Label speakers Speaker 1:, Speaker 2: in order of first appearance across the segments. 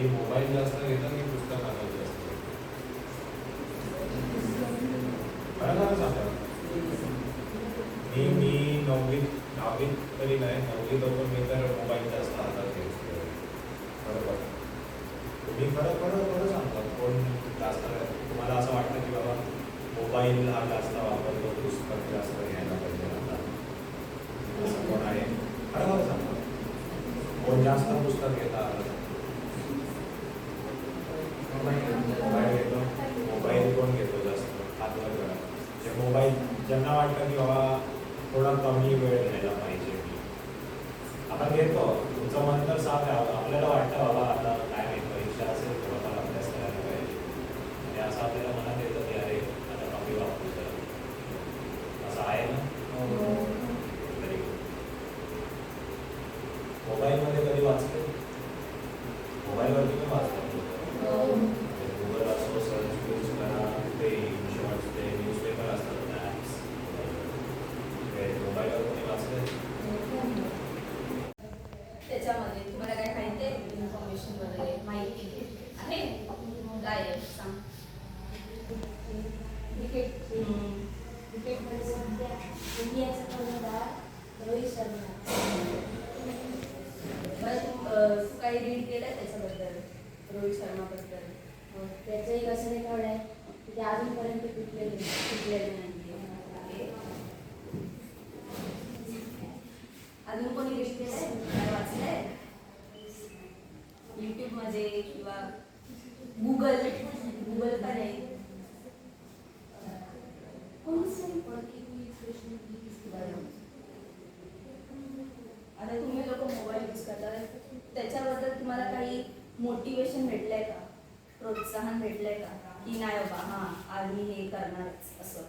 Speaker 1: कधी मोबाईल जास्त घेता की पुस्तक हातात जास्त घेता? मी मी नववीत दहावीत तरी नाही नववीत होतो मी तर मोबाईल जास्त हातात घेतो बरोबर. तुम्ही खरं खरं खरं सांगता कोण जास्त तुम्हाला असं वाटतं की बाबा मोबाईल हा जास्त वापरतो, पुस्तक जास्त घ्यायला पाहिजे आता? असं कोण आहे? खरं खरं सांगा. कोण जास्त पुस्तक घेतात मोबाईल घेतो मोबाईल कोण घेतो जास्त हात वर करा जे मोबाईल ज्यांना वाटतं की बाबा थोडा कमी वेळ घ्यायला पाहिजे मी आपण घेतो तुमचं मन तर साफ आहे आपल्याला वाटतं बाबा आता काय नाही परीक्षा असेल थोडाफार अभ्यास करायला पाहिजे आणि असं आपल्याला मनात येतं की अरे आता कमी वापरू जरा असं आहे ना Very good. मोबाईलमध्ये कधी वाचते मोबाईलवरती पण वाचतात गुगल असो सर्च यूज करा ते शॉर्ट्स ते न्यूजपेपर असतात ॲप्स मोबाईलवर कोणी वाचले
Speaker 2: त्याच्यामध्ये तुम्हाला काय माहिती आहे इन्फॉर्मेशन वगैरे माहिती आहे काय आहे? सांग
Speaker 3: क्रिकेट क्रिकेटमध्ये सध्या इंडियाचा रोहित शर्मा
Speaker 2: बरं तू तू काही रीड केलं आहे त्याच्याबद्दल रोहित शर्माबद्दल
Speaker 3: अं, त्याचं एक असं रेकॉर्ड आहे की ते अजूनपर्यंत तुटलेलं नाही
Speaker 2: नाही अजून कोणी लिस्ट केलंय आहे वाचलंय युट्यूबमध्ये किंवा गुगल गुगल पण आहे बरं. आता तुम्ही लोक मोबाईल यूज करता. त्याच्याबद्दल तुम्हाला काही मोटिवेशन भेटलंय का? प्रोत्साहन भेटलंय का? की नाही बाबा हां आम्ही हे करणारच असं.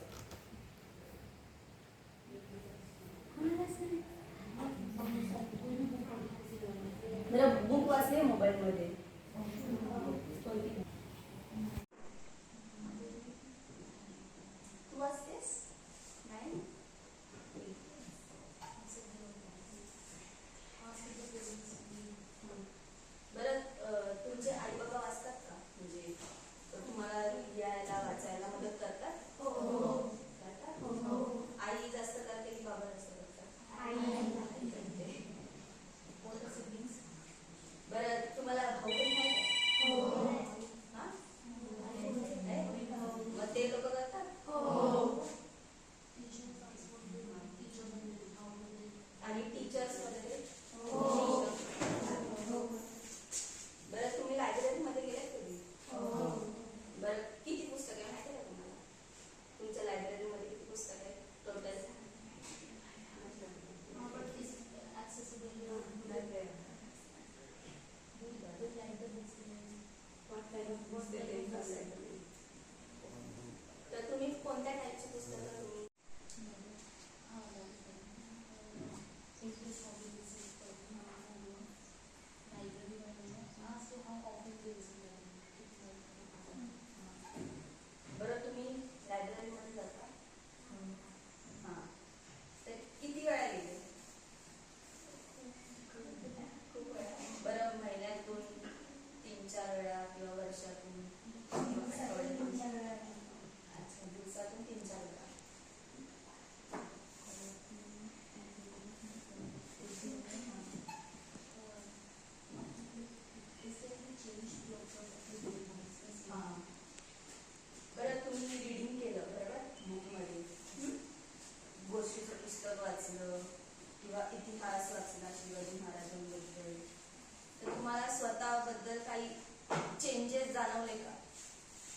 Speaker 2: जाणवले का?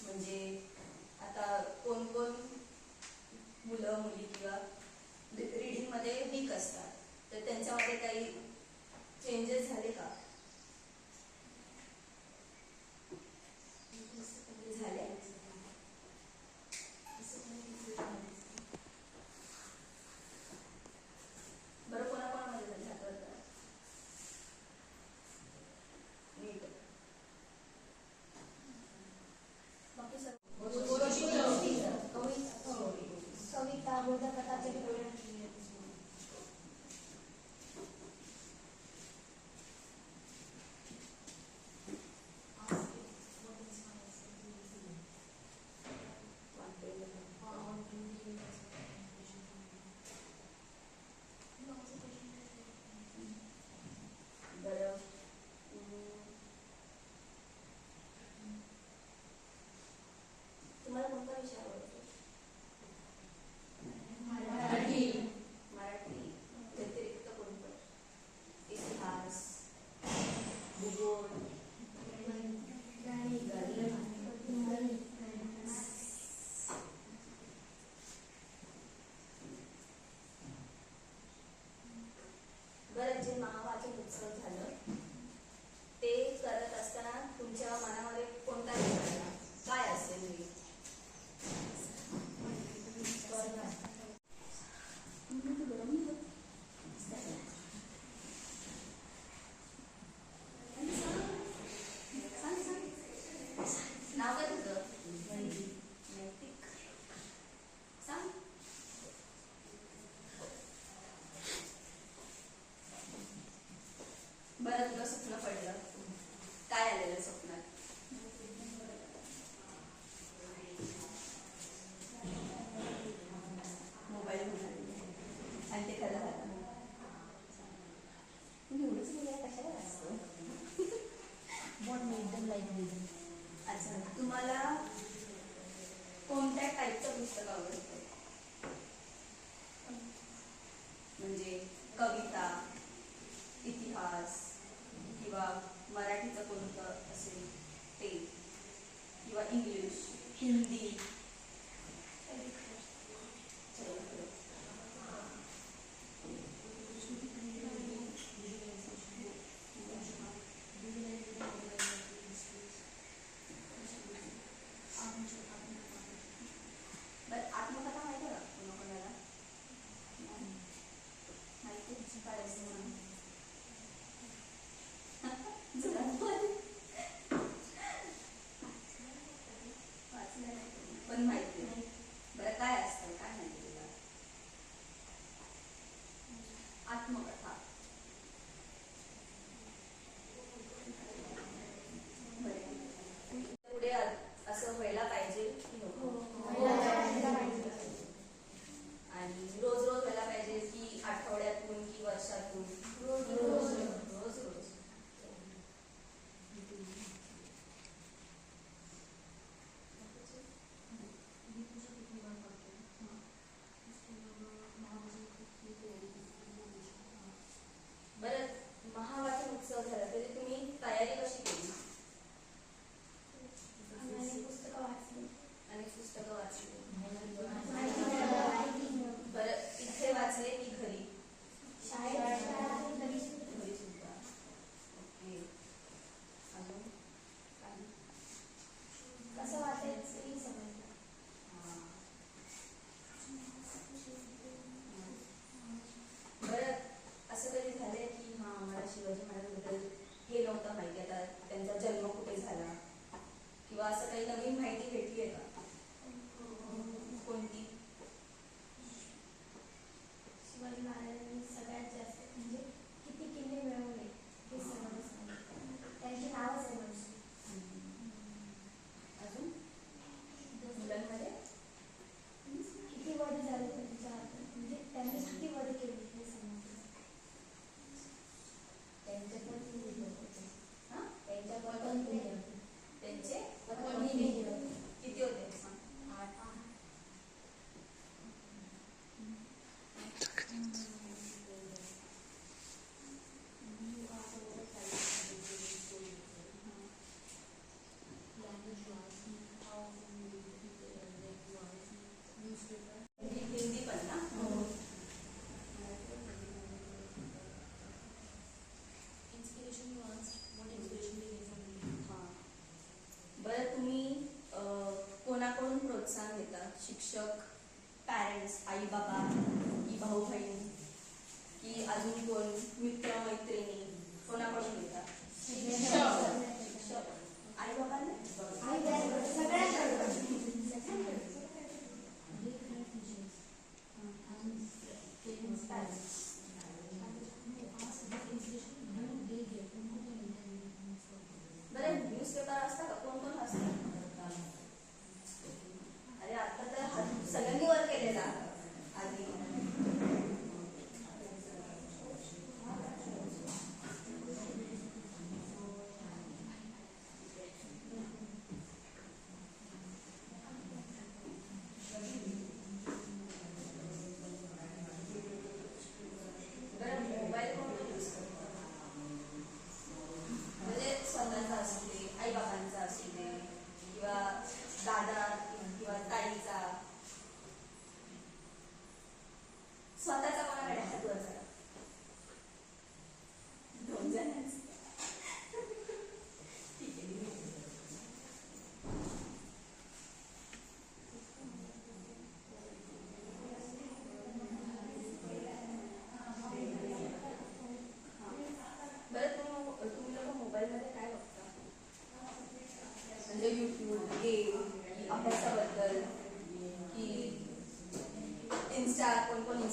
Speaker 2: म्हणजे आता कोण कोण मुलं मुली किंवा रिडिंगमध्ये वीक असतात. तर त्यांच्यामध्ये काही चेंजेस झाले का? तुम्हाला कोणत्या टाईपचं पुस्तक आवडतं?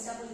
Speaker 2: estamos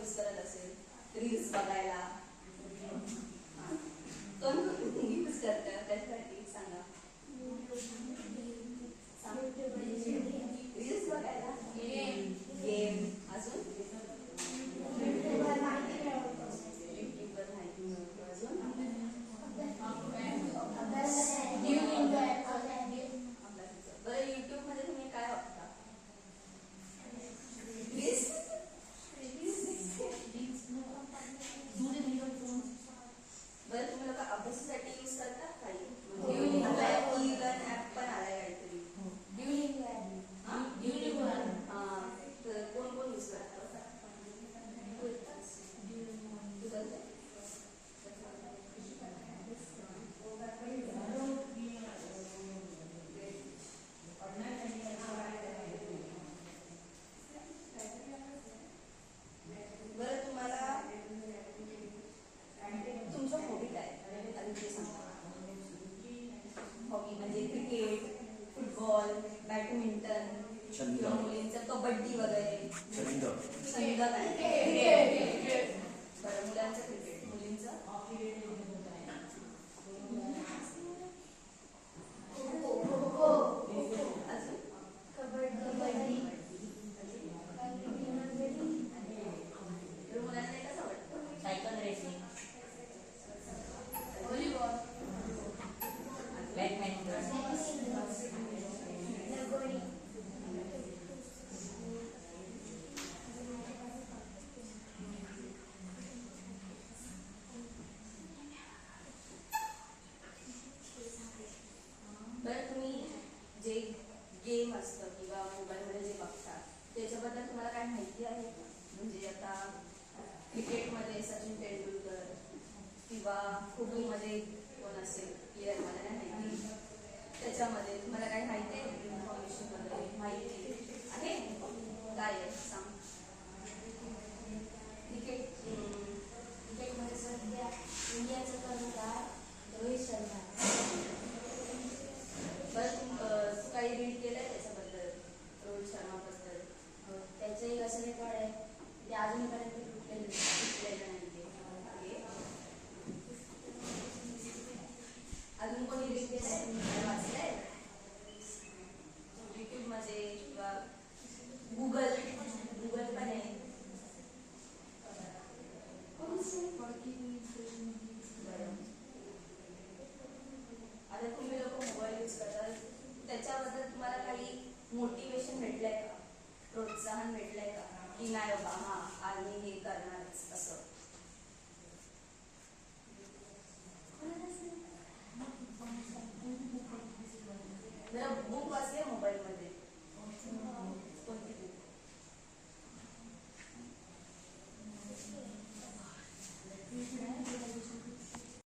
Speaker 2: असतं किंवा मोबाईलमध्ये जे बघतात त्याच्याबद्दल तुम्हाला काय माहिती आहे का? म्हणजे आता क्रिकेटमध्ये सचिन तेंडुलकर किंवा खो कोण असेल प्लेअर मला नाही माहिती. त्याच्यामध्ये तुम्हाला काय माहिती आहे? इन्फॉर्मेशन वगैरे माहिती आहे? काय आहे सांग.
Speaker 3: क्रिकेट क्रिकेटमध्ये सध्या इंडियाचा कर्णधार रोहित शर्मा
Speaker 2: बरं तू अं, तू काही रीड केलं आहे त्याच्याबद्दल रोहित शर्माबद्दल
Speaker 3: अं, त्याचंही असं रेकॉर्ड आहे ते अजूनपर्यंत तुटलेलं नाही.
Speaker 2: शिकलेलं नाही ते. ओके. अजून कोणी रीड केलंय तुम्ही काय वाचलंय युट्यूबमध्ये किंवा गुगल गुगल पण आहे बरं. आता तुम्ही लोक मोबाईल यूज करता त्याच्याबद्दल तुम्हाला काही मोटिवेशन भेटलंय का? प्रोत्साहन भेटलंय का? की नाही बाबा हा आम्ही हे करणारच असं.